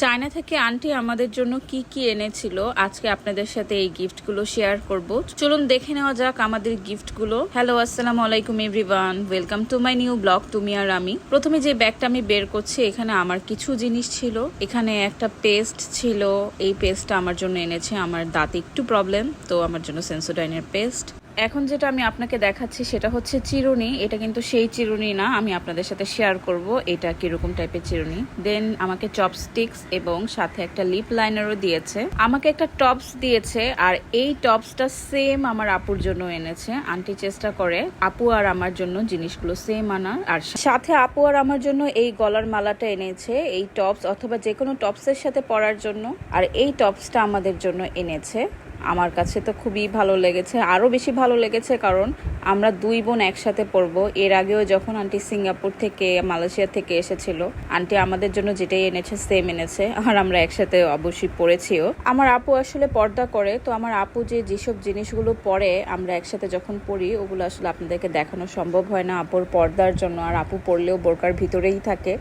China থেকে aunty আমাদের জন্য কি কি এনেছিল? আজকে আপনাদের সাথে এই গিফটগুলো শেয়ার করব। চলুন দেখে নেওয়া যাক আমাদের গিফটগুলো। হ্যালো আসসালাম আলাইকুম everyone welcome to my new blog তুমি আর আমি। প্রথমে যে ব্যাগটা আমি বের করছি, এখানে আমার কিছু জিনিস ছিল। এখানে একটা পেস্ট ছিল। এই পেস্টটা আমার জন্য এনেছে। আমার দাঁতে একটু প্রবলেম তো আমার জন্য সেন্সোডাইনের পেস্ট। এখন যেটা আমি আপনাকে দেখাচ্ছি সেটা হচ্ছে চিরুনি। এটা কিন্তু সেই চিরুনি না, আমি আপনাদের সাথে শেয়ার করব। এটা কীরকম টাইপের চিরুনি? দেন আমাকে চপস্টিক্স এবং সাথে একটা লিপ লাইনারও দিয়েছে। আমাকে একটা টপস দিয়েছে, আর এই টপসটা সেম আমার আপুর জন্য এনেছে। আন্টি চেষ্টা করে আপু আর আমার জন্য জিনিসগুলো সেম আনার। আর সাথে আপু আর আমার জন্য এই গলার মালাটা এনেছে, এই টপস অথবা যে কোনো টপসের সাথে পরার জন্য। আর এই টপসটা আমাদের জন্য এনেছে। আমার কাছে তো খুবই ভালো লেগেছে, আরও বেশি ভালো লেগেছে কারণ আমরা দুই বোন একসাথে পড়ব। এর আগেও যখন আন্টি সিঙ্গাপুর থেকে, মালয়েশিয়া থেকে এসেছিল, আন্টি আমাদের জন্য যেটাই এনেছে সেম এনেছে, আর আমরা একসাথে অবশ্যই পড়েছিও। আমার আপু আসলে পর্দা করে, তো আমার আপু যে যেসব জিনিসগুলো পরে আমরা একসাথে যখন পড়ি, ওগুলো আসলে আপনাদেরকে দেখানো সম্ভব হয় না। আপুর পর্দার জন্য, আর আপু পড়লেও বোরকার ভিতরেই থাকে।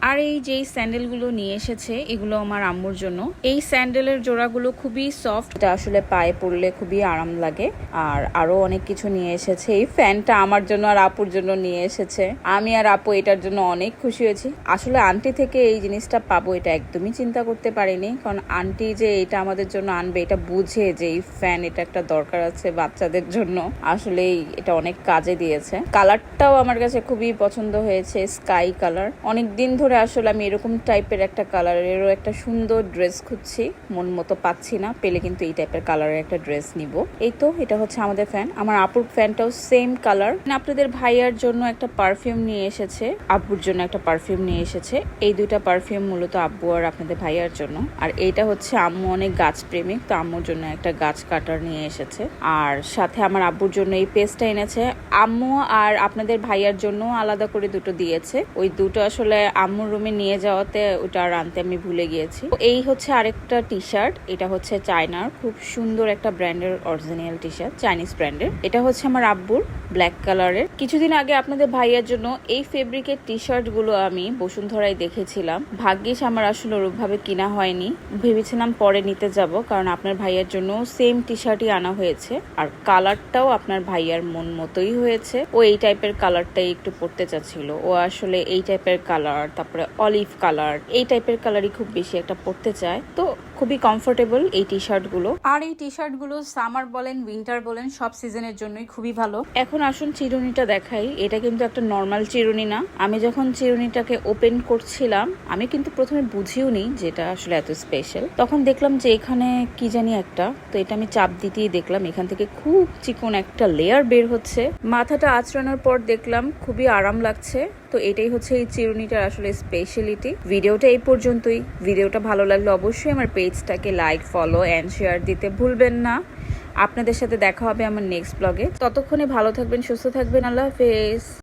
আর এই যে স্যান্ডেলগুলো নিয়ে এসেছে, এগুলো আমার আম্মুর জন্য। এই স্যান্ডেলের জোড়াগুলো খুবই সফট এটা আসলে পায়ে পড়লে খুবই আরাম লাগে। আর আরও অনেক কিছু নিয়ে এসেছে। এই ফ্যানটা আমার জন্য আর আপুর জন্য নিয়ে এসেছে। আমি আর আপু এটার জন্য অনেক খুশি হয়েছি। আসলে আন্টি থেকে এই জিনিসটা পাবো, এটা একদমই চিন্তা করতে পারিনি। কারণ আন্টি যে এটা আমাদের জন্য আনবে, এটা বুঝে যে এই ফ্যান এটা একটা দরকার আছে বাচ্চাদের জন্য। আসলে এটা অনেক কাজে দিয়েছে। কালারটাও আমার কাছে খুবই পছন্দ হয়েছে, স্কাই কালার। অনেক দিন ধরে আসলে আমি এরকম টাইপের একটা কালারেরও একটা সুন্দর ড্রেস খুঁজছি। মন মতো পাচ্ছি না, পেলে কিন্তু এই টাইপের কালারের একটা ড্রেস নিব। এই তো, এটা হচ্ছে আমাদের ফ্যান আমার আপুর ফ্যানটাও সেম কালার আপনাদের ভাইয়ার জন্য একটা পারফিউম নিয়ে এসেছে আব্বুর জন্য একটা পারফিউম নিয়ে এসেছে। এই দুইটা পারফিউম মূলত আব্বু আর আপনাদের ভাইয়ার জন্য। আর এইটা হচ্ছে আম্মু অনেক গাছ প্রেমিক, তো আম্মুর জন্য একটা গাছ কাটার নিয়ে এসেছে। আর সাথে আমার আব্বুর জন্য এই পেস্টটা এনেছে। আম্মু আর আপনাদের ভাইয়ার জন্য আলাদা করে দুটো দিয়েছে। ওই দুটো আসলে আম্মুর রুমে নিয়ে যাওয়াতে ওটা আর আনতে আমি ভুলে গিয়েছি। এই হচ্ছে আরেকটা টি শার্ট এটা হচ্ছে চায়নার খুব সুন্দর একটা ব্র্যান্ডের অরিজিনাল টি শার্ট চাইনিজ ব্র্যান্ডের। এটা হচ্ছে আমার আব্বুর ব্ল্যাক কালারের কিছুদিন আগে আপনাদের ভাইয়ার জন্য এই ফেব্রিকের টি শার্টগুলো আমি বসুন্ধরায় দেখেছিলাম। ভাগ্যিস আমার আসলে ওরূপভাবে কিনা হয়নি। ভেবেছিলাম পরে নিতে যাব, কারণ আপনার ভাইয়ার জন্য সেম টি শার্টই আনা হয়েছে। আর কালারটাও আপনার ভাইয়ার মন মতোই হয়েছে। ও এই টাইপের কালারটাই একটু পড়তে চাচ্ছিল। ও আসলে এই টাইপের কালার তারপরে অলিভ কালার এই টাইপের কালারই খুব বেশি একটা পড়তে চায়। তো খুবই কমফোর্টেবল এই টি শার্টগুলো। আর এই টি শার্টগুলো সামার বলেন উইন্টার বলেন সব সিজনের জন্যই খুবই ভালো। এখন আসুন চিরুনিটা দেখাই। এটা কিন্তু একটা নর্মাল চিরুনি না। আমি যখন চিরুনিটাকে ওপেন করছিলাম আমি কিন্তু প্রথমে বুঝিও নি যেটা আসলে এত স্পেশাল তখন দেখলাম যে এখানে কি জানি একটা তো এটা আমি চাপ দিতেই দেখলাম। এখান থেকে খুব চিকন একটা লেয়ার বের হচ্ছে। মাথাটা আঁচড়ানোর পর দেখলাম খুবই আরাম লাগছে। তো এটাই হচ্ছে এই চিরুনিটার আসলে স্পেশালিটি ভিডিওটা এই পর্যন্তই। ভিডিওটা ভালো লাগলে অবশ্যই আমার পেজটাকে লাইক ফলো অ্যান্ড শেয়ার দিতে ভুলবেন না। আপনাদের সাথে দেখা হবে আমার নেক্সট ব্লগে ততক্ষণে ভালো থাকবেন, সুস্থ থাকবেন। আল্লাহ হাফেজ।